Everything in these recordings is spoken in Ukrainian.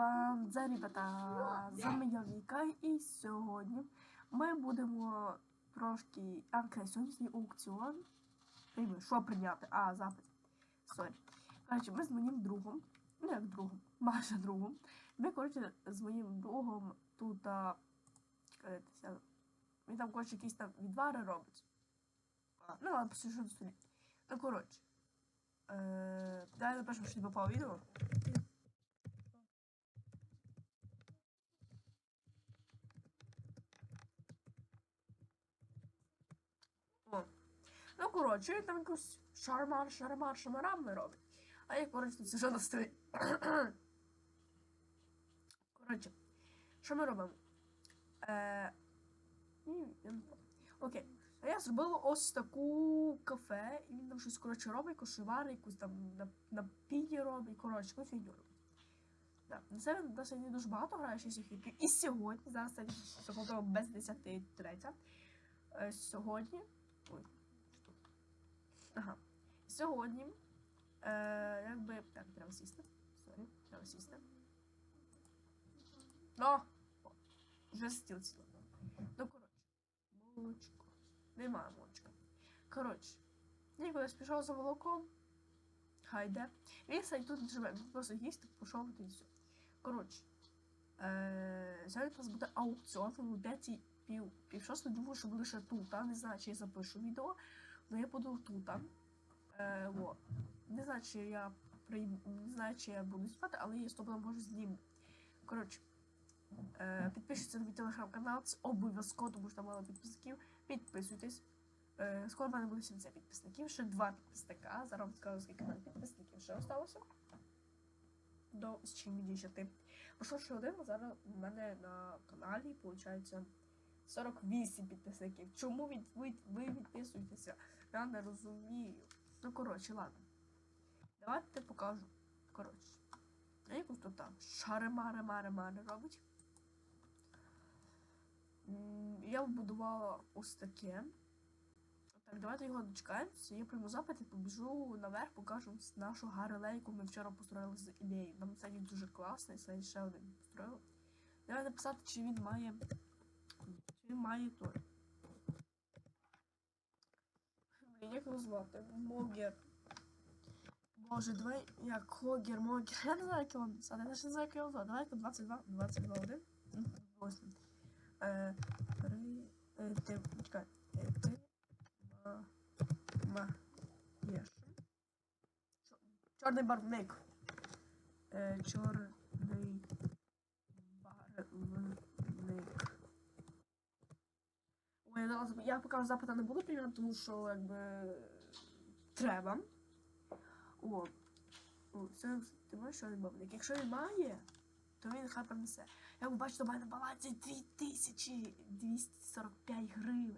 Банда, ребята, з вами я Віка, і сьогодні ми будемо трошки. А, окей, сьогоднішній аукціон. Прийми, що прийняти? А, запит. Сорі. Коротше, ми з моїм другом, ну як другом, майже другом. Ми, коротше, з моїм другом тут. А, чекайтеся. Він там, коротше, якісь там відвари робить. А, ну, ладно, посижу на столі. Ну, коротше. Е, Дай напишу, що тобі попало відео. О. Ну, коротше, він там якусь шармар, шармар, шамарам не робить. А я, коротше, сижу на столі. коротше, що ми робимо? Е... Окей. А я зробила ось таку кафе, і він там щось, коротше, робить, кошевари, якусь там на, на піні робить, коротше, ну фігню робить. Да. На це він не дуже багато грає ще сьогодні. І сьогодні, зараз це без 10 третя. Е, сьогодні. Ой? Ага. Сьогодні. Е, якби. Так, треба сісти. Сорі, треба сісти. Ну! Вже стіл сіла. Ну, коротше. Молочко. Немає молочка. Коротше. Кудись пішов за молоком. Хай йде. Він сидить тут живе. Просто їсть, пішов і все. Коротше. Е, Сьогодні у нас буде аукціон, буде ці пів, пів шостої, думаю, що буде ще тут. а Не знаю, чи я запишу відео, але я буду тут. Е, во. Не знаю, чи я прийм... не знаю, чи я буду спати, але я з тобою можу зніму. Коротше, е, підпишіться на мій телеграм-канал, це обов'язково, тому що там мало підписників. Підписуйтесь. Е, скоро в мене буде 70 підписників, ще два підписника. Зараз вам скажу, скільки мене підписників ще осталося. До 70. Пройшло ще один, а зараз у мене на каналі, виходить, 48 підписників. Чому від, ви, відписуєтеся? Я не розумію. Ну, коротше, ладно. Давайте покажу. Коротше. Якось тут там шари-мари-мари-мари робить. Я вбудувала ось таке. Так, давайте його дочекаємося. Я прийму запит і побіжу наверх, покажу нашу гарелейку. Ми вчора построїли з ідеєю. Нам це дуже класний, це ще один построїли. Давайте написати, чи він має. Чи він має той. Блін, як його звати? Могер. Боже, давай як Хогер, Могер. Я не знаю, як його написати. Я не знаю, як його звати. Давай 22, 22, 1. Ну, 8. Е, три, е, ти, чекай. Е, ти, ма, ма, єш. Чо- Чорний барвник. Е, чорний барвник. Ой, я, зараз- я поки запита не буду приймати, тому що якби треба. О, о це ти маєш чорний барвник. Якщо він має, то він хай принесе. Як ви бачите, у мене на балансі 2245 гривень.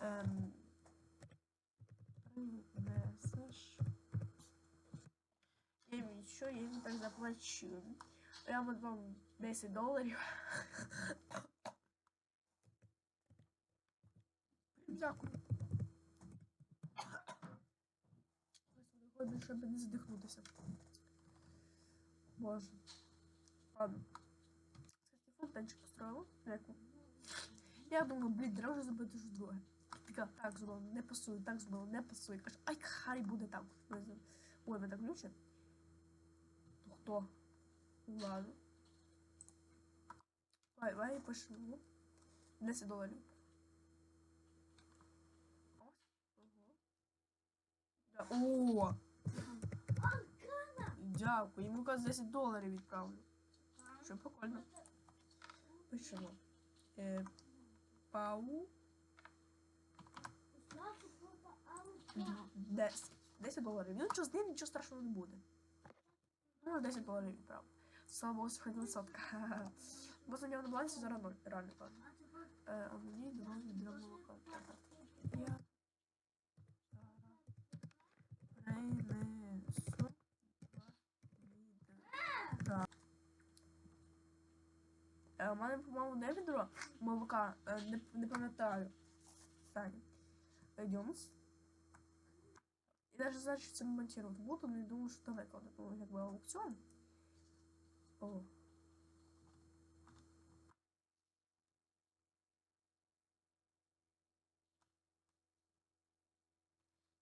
Ем, принесеш. Я їм що, я їм так заплачу. Я вам 10 доларів. Дякую. Виходить, щоб не задихнутися. Боже. Ладно. Кстати, фонтанчик построила. Як? Я думаю, блін, треба вже друге. Така, так зробила, не пасує, так зробила, не пасує. Каже, ай, хай буде так. Ой, ви так ключі? То хто? Ну, Ладно. Давай, давай пишу. 10 доларів. Ось. Ого. Да. О! Дякую. Йому каже 10 доларів відправлю. Що прикольно. Пишемо. Е, пау. 10. 10 доларів. Ну, що з ним нічого страшного не буде. Ну, 10 доларів відправлю. Слава Богу, сьогодні сотка. Бо за нього на балансі зараз ноль. Реально. Е, а мені два відра молока. Я Принесу ліда. У мене, по-моєму, не відро молока, е, не, не пам'ятаю. Таня. Йдемось. І навіть значить це монтувати буду, ну, не думаю, що там викладу. Ну, якби аукціон. О.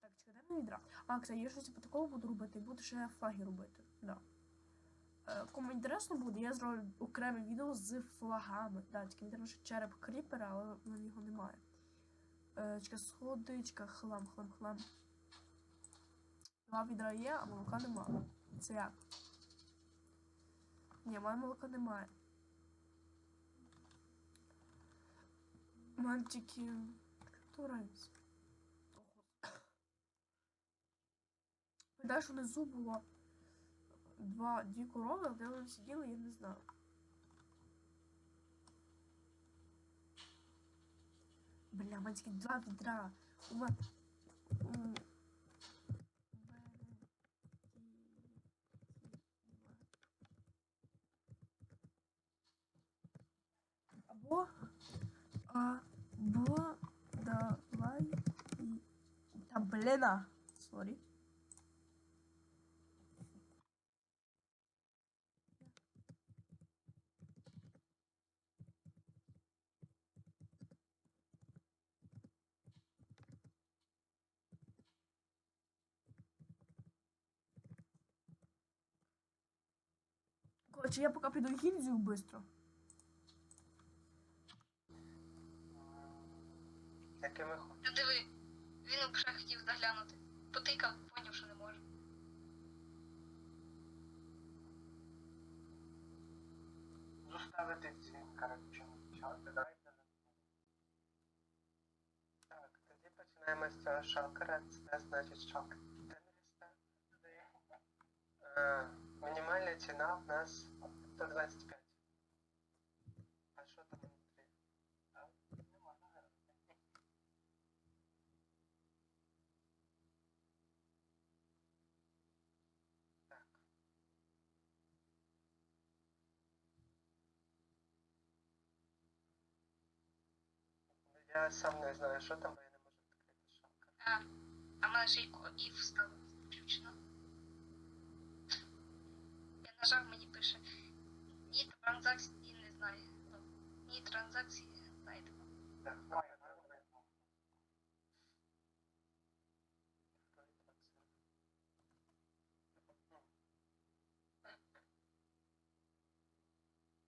Так, чекай, дай мені відра. А, я щось по такому буду робити, буду ще флаги робити. Да. Е, Кому інтересно буде, я зроблю окреме відео з флагами. Да, тільки треба ще череп кріпера, але мене його немає. Е, сходичка, хлам, хлам, хлам. Два відра є, а молока немає. Це як? Ні, моє молока немає. У мене тільки. Туранець. Пам'ятаю, що внизу було два дві корови, де вони сиділи, я не знаю. Бля, мене тільки два відра. У мене. У мене тільки два. Або. Або давай і. Та бліна. Сорі. Короче, я пока піду в гільдію быстро. Якими хо- Та диви, він вже хотів заглянути. Потикав, поняв, що не може. Зоставити ці коротше почати. Давайте. Так, тоді починаємо з цього шалкера. Це значить шалкер. Е, Мінімальна ціна в нас 125. А що там внутрі? А, нема, нема. Так. Я сам не знаю, що там, бо я не можу відкрити шалкер. А, а в мене ще й ко- і встав включено. Я нажав, мені пише. Ні транзакції не знаю. Ну, Ні транзакції знайдемо. Так, давай, давай, давай.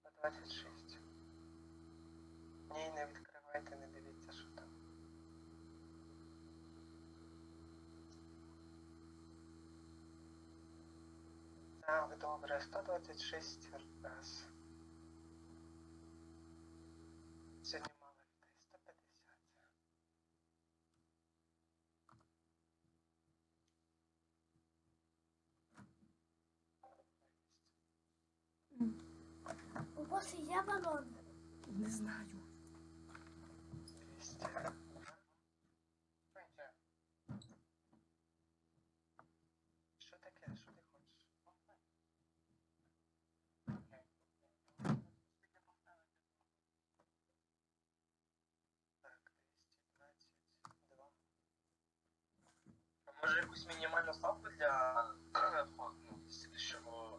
На 26. Ні, не відкривайте, не дивіться, що там. Так, добре, 126 раз. Сьогодні мало людей, 150. У вас є балон? Не знаю. 200. Петя. Що таке? Що ти хочеш? Окей. Так, 222. А може якусь мінімальну ставку для входу, ну,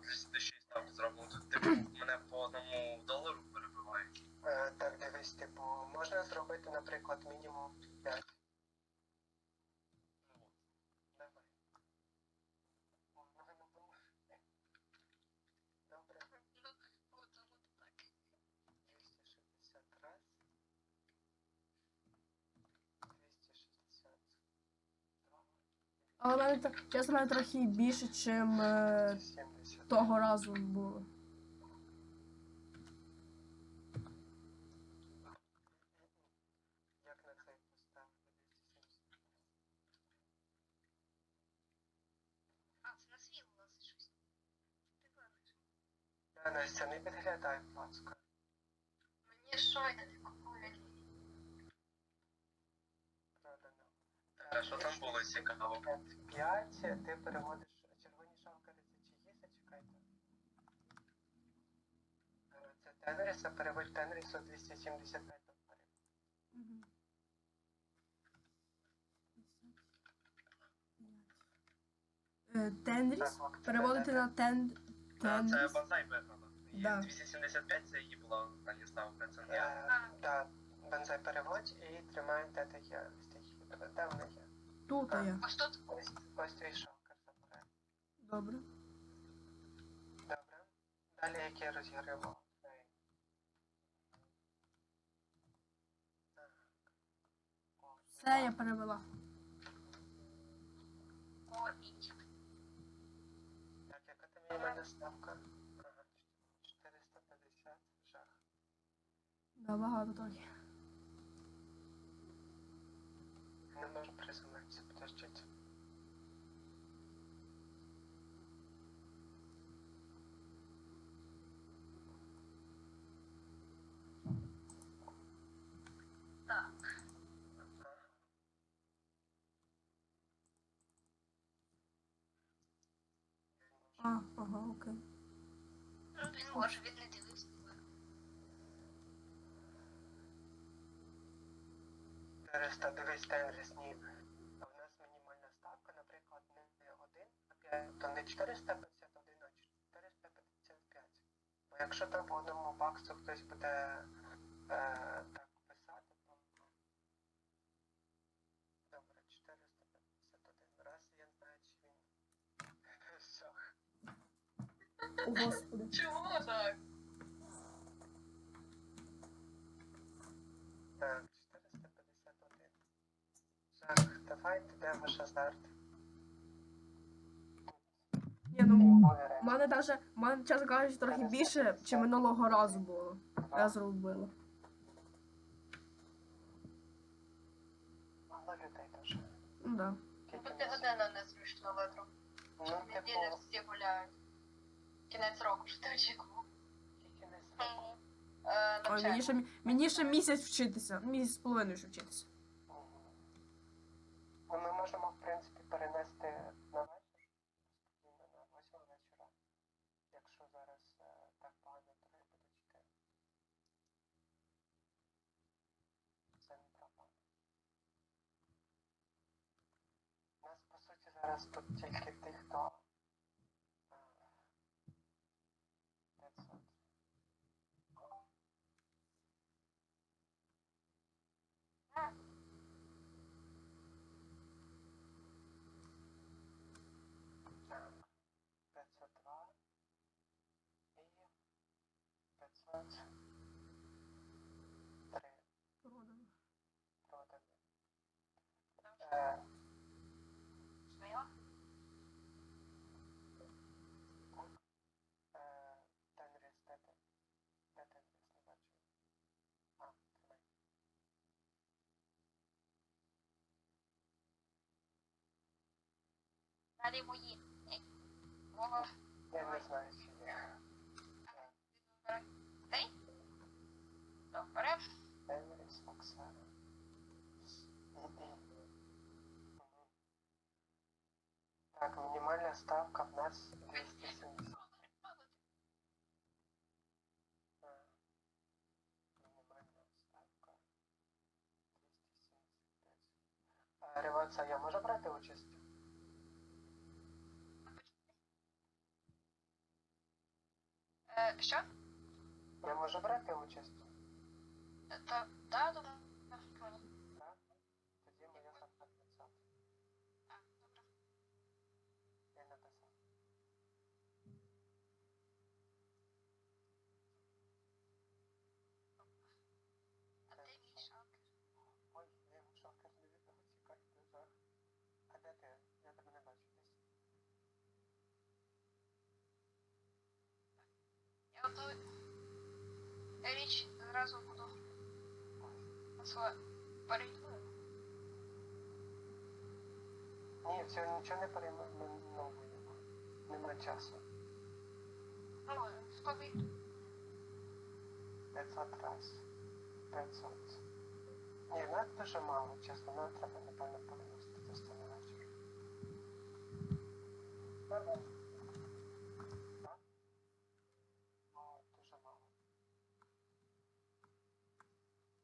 для сідущої ставки зробимо? Типу мене по одному долару перебивають. Е, так, дивись, типу, можна зробити, наприклад, мінімум 5. Ну, Давай. О, ну, ну, ну. Добре, Ну, от, от так. 260 раз. 262. Але в мене чесно, в мене трохи більше, ніж 270. того разу було. Як на цей поставити 270? А, це на світ власне щось. Ти бачиш. Да, Настя, не підглядай, будь ласка. Мені щойно не купують. Продано. А що там було цікаво? 5, ти переводиш червоні шалкери, це чиї, зачекайте. Е, Це Тенріса, переводь Тенрісу 275 доларів. Е, Тенріс. Переводити на тен... Та, це Тенріс. бонсай. Да. 275 це її була ставка, це не Е, Да, переводь і тримай, де ти Де вона є. Тут я. Ось тут Ось, ось твій шокер забирай. Добре. Добре. Далі який розігрівав? Цей. Так. Все, я перевела. Так, яка там мінімальна ставка? Ага, 450 жах. Да, багато трохи. Не можу приземлитися, подождіть. Так. А, ага, окей. Ну, він може, він не дивився. 400, дивись, Тенріс, ні. А в нас мінімальна ставка, наприклад, не 1, а 5, то не 451, а 455. Бо якщо там по одному баксу хтось буде е, так писати, то... Добре, 451. Раз я знаю, чи він... Все. О, господи. Чого так? Так, 451. Так, давайте де ваш азарт. Ні, ну, у мене даже, у мене, чесно кажучи, трохи більше, чи минулого разу було. Я зробила. Мало людей дуже. Ну да. Тільки Бути не- година незручно. Ну, Неділі типу, всі гуляють. Кінець року ж ти очікував. не знаю. Е, Ой, мені ще, мені ще місяць вчитися. Місяць з половиною ще вчитися. Мгм. Ну, ми можемо, в принципі, перенести на вечір, спокійно на 8 вечора, якщо зараз е, так погано тобі будуть йти. Це не проблема. У нас, по суті, зараз тут тільки тих, хто е, 500. Так, 502 і 503 Продано. продані. Е, Сміла? е, Тенріс, де ти? Де Тенріс? Не. Далі мої. Мого. Я не знаю, чи є. Цей? Добре. Тенріс, Оксана. Мгм. Так, мінімальна ставка в нас 270. Е, Мінімальна ставка 275. Е, Револьця, я можу брати участь? Е, що? Я можу брати участь? Та, да, думаю. Так, Так? Тоді моя ставка 500. добре. Я написав. А де мій шалкер? Ой, я його шокер не від того тікати, жах. А де ти? Я тебе не бачу десь. Я готовий. Я річ зразу буду перейду. Ні, все, нічого не перейменовуємо. Нема часу. Ну, тобі. 500 раз. 500. Ні, нас дуже мало, чесно. Нам треба, напевно, переносити до столу вечір. Нормально. Так? О, дуже мало.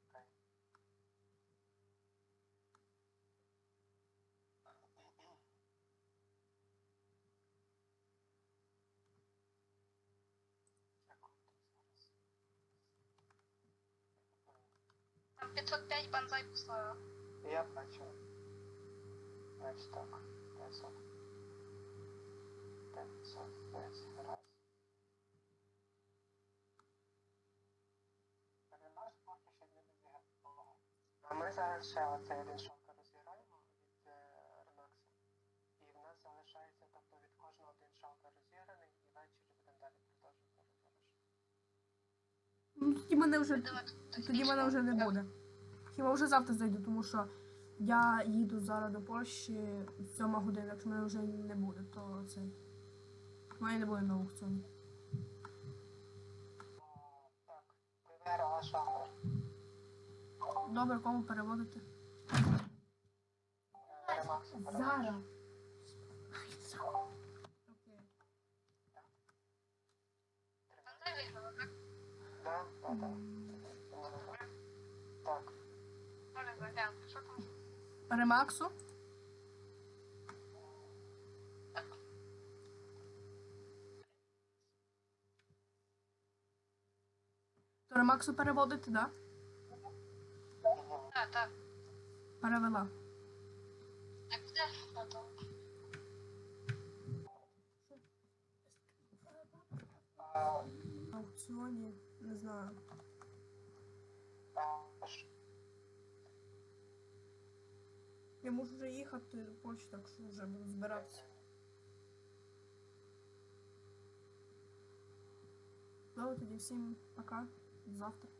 Окей. Секунду зараз. Там 505 банзай поставив. Я бачу. Значить так, 500. 505 раз. Перенаш поки що не. А ми зараз ще оцей один шалка розіграємо від е, І в нас залишається, тобто від кожного один шалка розіграний, і ввечері будемо далі продовжувати розіграш. Ну, тоді мене вже Давай тоді мене вже не буде. Хіба вже завтра зайду, тому що я їду зараз до Польщі сьома година, якщо мене вже не буде, то це. Мене не буде на аукціоні. Добре, кому переводити? Зараз. Окей. Так? Так, Може, заглянути, що там? Ремаксу? То Ремаксу переводити? Да? Так, так. Перевела. Так буде? Ну, На аукціоні, не знаю. а, ш- Я можу вже їхати до Польщі, так що вже буду збиратися. Добре, тоді всім пока. Завтра.